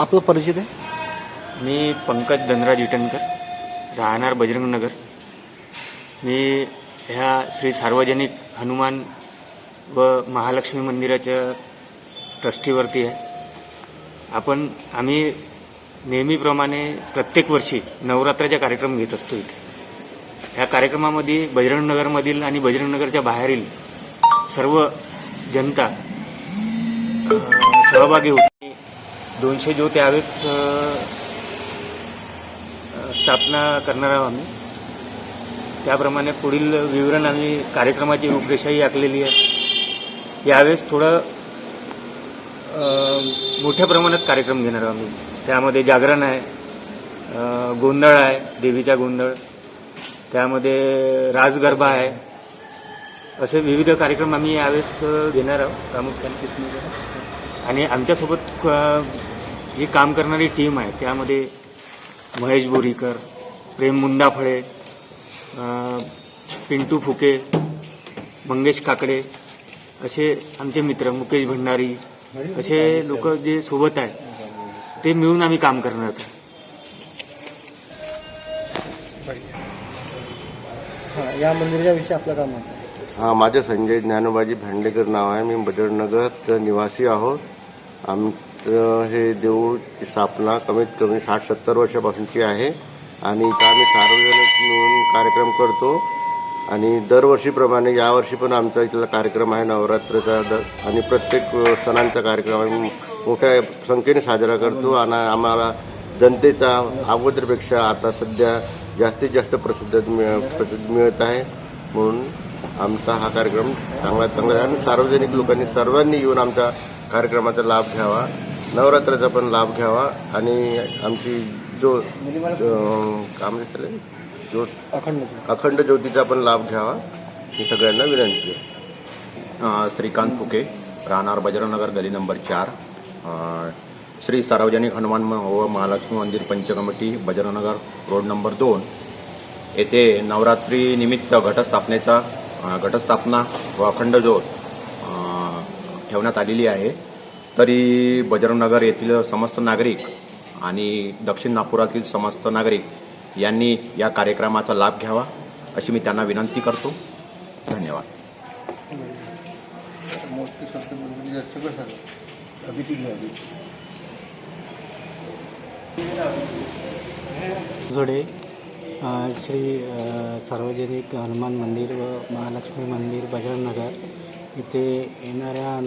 आपलं परिचय आहे? मी पंकज धनराज इटनकर राहणार बजरंगनगर. मी ह्या श्री सार्वजनिक हनुमान व महालक्ष्मी मंदिराच्या ट्रस्टीवरती आहे. आपण आम्ही नेहमीप्रमाणे प्रत्येक वर्षी नवरात्राचा कार्यक्रम घेत असतो इथे. ह्या कार्यक्रमामध्ये बजरंगनगरमधील आणि बजरंगनगरच्या बाहेरील सर्व जनता सहभागी होती दोनशे जो त्यावेळेस स्थापना करणार आहोत आम्ही. त्याप्रमाणे पुढील विवरण आम्ही कार्यक्रमाची रूपरेषाही आखलेली आहे. यावेळेस थोडं मोठ्या प्रमाणात कार्यक्रम घेणार आहोत आम्ही. त्यामध्ये जागरण आहे गोंधळ आहे देवीचा गोंधळ. त्यामध्ये राजगरबा आहे. असे विविध कार्यक्रम आम्ही यावेळेस घेणार आहोत प्रामुख्याने. आणि आमच्यासोबत जी काम करणारी टीम आहे. त्यामध्ये महेश बोरीकर प्रेम मुंडाफळे पिंटू फुके मंगेश काकडे असे आमचे मित्र मुकेश भंडारी असे लोक जे सोबत आहेत ते मिळून आम्ही काम करणार आहोत. हां या मंदिराच्या विषयी आपलं काम आहे? हा माझे संजय ज्ञानोबाजी भांडेकर नाव आहे. मी बजरनगर निवासी आहोत. आमचं हे देऊळची स्थापना कमीत कमी साठ सत्तर वर्षापासूनची आहे. आणि इथं आम्ही सार्वजनिक मिळून कार्यक्रम करतो. आणि दरवर्षीप्रमाणे यावर्षी पण आमचा इथला कार्यक्रम आहे नवरात्रचा. द आणि प्रत्येक सणांचा कार्यक्रम आम्ही मोठ्या संख्येने साजरा करतो. आणि आम्हाला जनतेचा अगोदरपेक्षा आता सध्या जास्तीत जास्त प्रसिद्ध मिळ प्रसिद्ध मिळत आहे. म्हणून आमचा हा कार्यक्रम चांगला चांगला आहे. आणि सार्वजनिक लोकांनी सर्वांनी येऊन आमच्या कार्यक्रमाचा लाभ घ्यावा. नवरात्राचा पण लाभ घ्यावा आणि आमची जो काय म्हणतात? जो अखंड अखंड ज्योतीचा पण लाभ घ्यावा. ही सगळ्यांना विनंती आहे. श्रीकांत फुके राहणार बजरंगनगर गली नंबर चार. श्री सार्वजनिक हनुमान म- व महालक्ष्मी मंदिर पंचकमिटी बजरंगनगर रोड नंबर दोन. येथे नवरात्री निमित्त घटस्थापनेचा घटस्थापना व अखंड ज्योत ठेवण्यात आलेली आहे. तरी बजरंगनगर येथील समस्त नागरिक आणि दक्षिण नागपुरातील समस्त नागरिक यांनी या कार्यक्रमाचा लाभ घ्यावा अशी मी त्यांना विनंती करतो. धन्यवाद. जोडे श्री सार्वजनिक हनुमान मंदिर व महालक्ष्मी मंदिर बजरंगनगर इथे येणाऱ्या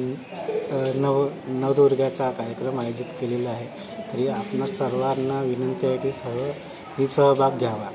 नव नवदुर्गाचा कार्यक्रम आयोजित केलेला आहे. तरी आपणा सर्वांना विनंती आहे की सर्व ही सहभाग घ्यावा.